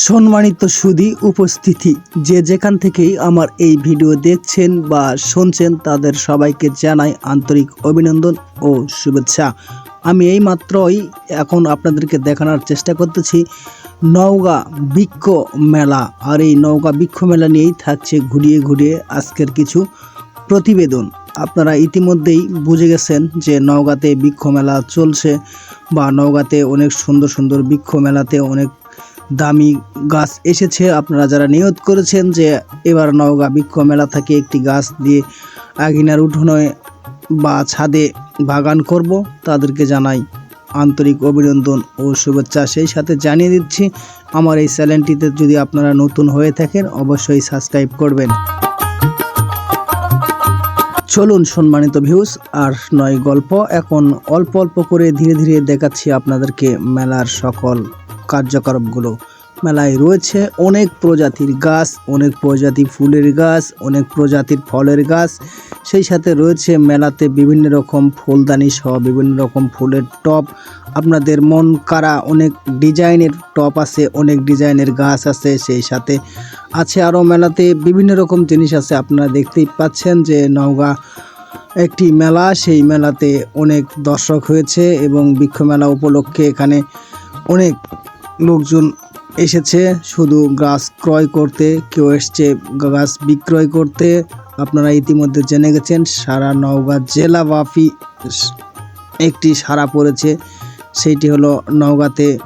সম্মানিত সুধী উপস্থিতি, যে যেখান থেকেই আমার এই ভিডিও দেখছেন বা শুনছেন তাদের সবাইকে জানাই আন্তরিক অভিনন্দন ও শুভেচ্ছা। আমি এই মাত্রই এখন আপনাদেরকে দেখানোর চেষ্টা করতেছি নওগাঁ বৃক্ষ মেলা। আর এই নওগাঁ বৃক্ষ মেলা নিয়েই থাকছে ঘুরিয়ে ঘুরিয়ে আজকের কিছু প্রতিবেদন। আপনারা ইতিমধ্যেই বুঝে গেছেন যে নওগাঁতে বৃক্ষ মেলা চলছে বা নওগাঁতে অনেক সুন্দর সুন্দর বৃক্ষ মেলাতে অনেক দামি গাছ এসেছে। আপনারা যারা নিয়ত করেছেন যে এবার নওগাঁ বৃক্ষ মেলা থেকে একটি গাছ দিয়ে আগিনার উঠোনে বা ছাদে বাগান করব, তাদেরকে জানাই আন্তরিক অভিনন্দন ও শুভেচ্ছা। সেই সাথে জানিয়ে দিচ্ছি, আমার এই চ্যানেলটিতে যদি আপনারা নতুন হয়ে থাকেন, অবশ্যই সাবস্ক্রাইব করবেন। চলুন সম্মানিত ভিউজ আর নয় গল্প, এখন অল্প অল্প করে ধীরে ধীরে দেখাচ্ছি আপনাদেরকে মেলার সকল কার্যকলাপগুলো মেলায় রয়েছে অনেক প্রজাতির গাছ, অনেক প্রজাতির ফুলের গাছ, অনেক প্রজাতির ফলের গাছ। সেই সাথে রয়েছে মেলাতে বিভিন্ন রকম ফুলদানি সহ বিভিন্ন রকম ফুলের টব আপনাদের মন কারা অনেক ডিজাইনের টপ আছে, অনেক ডিজাইনের গাছ আছে, সেই সাথে আছে আরও মেলাতে বিভিন্ন রকম জিনিস আছে। আপনারা দেখতেই পাচ্ছেন যে নওগাঁ একটি মেলা, সেই মেলাতে অনেক দর্শক হয়েছে এবং বৃক্ষ মেলা উপলক্ষে এখানে অনেক লোকজন এসেছে, শুধু গাছ ক্রয় করতে, কেউ এসছে গাছ বিক্রয় করতে। আপনারা ইতিমধ্যে জেনে গেছেন, সারা নওগাঁ জেলা বাফি একটি সারা পড়েছে। সেইটি হলো নওগাঁতে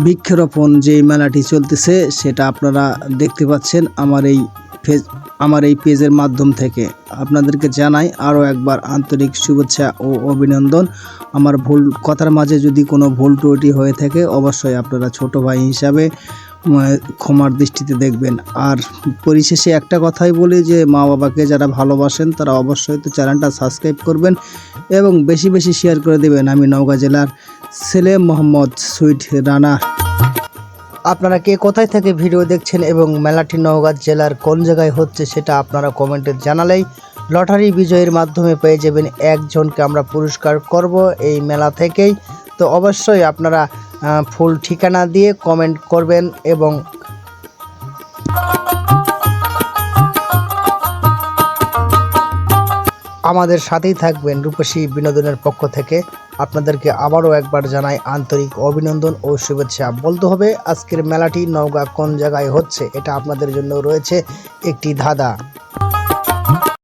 বৃক্ষরোপণ যে মেলাটি চলতেছে, সেটা আপনারা দেখতে পাচ্ছেন। আমার এই ফেজ আমার এই পেজের মাধ্যম থেকে। আপনাদেরকে জানাই আরও একবার আন্তরিক শুভেচ্ছা ও অভিনন্দন। আমার ভুল কথার মাঝে যদি কোনো ভুল ত্রুটি হয়ে থাকে, অবশ্যই আপনারা ছোট ভাই হিসাবে ক্ষমার দৃষ্টিতে দেখবেন। আর পরিশেষে একটা কথাই বলি যে, মা বাবাকে যারা ভালোবাসেন, তারা অবশ্যই তো চ্যানেলটা সাবস্ক্রাইব করবেন এবং বেশি বেশি শেয়ার করে দেবেন। আমি নওগাঁ জেলার ছেলে মোহাম্মদ সুইট রানা। আপনারা কে কোথায় থেকে ভিডিও দেখছেন এবং মেলাটি নওগাঁ জেলার কোন জায়গায় হচ্ছে সেটা আপনারা কমেন্টে জানালেই লটারি বিজয়ের মাধ্যমে পেয়ে যাবেন একজনকে আমরা পুরস্কার করব এই মেলা থেকেই। তো অবশ্যই আপনারা ফুল ঠিকানা দিয়ে কমেন্ট করবেন এবং আমাদের সাথেই থাকবেন রূপসী বিনোদনের পক্ষ থেকে। আপনাদেরকে আবারও একবার জানাই আন্তরিক অভিনন্দন ও শুভেচ্ছা। বলতে হবে, আজকের মেলাটি নওগাঁ কোন জায়গায় হচ্ছে? এটা আপনাদের জন্য রয়েছে একটি ধাঁধা।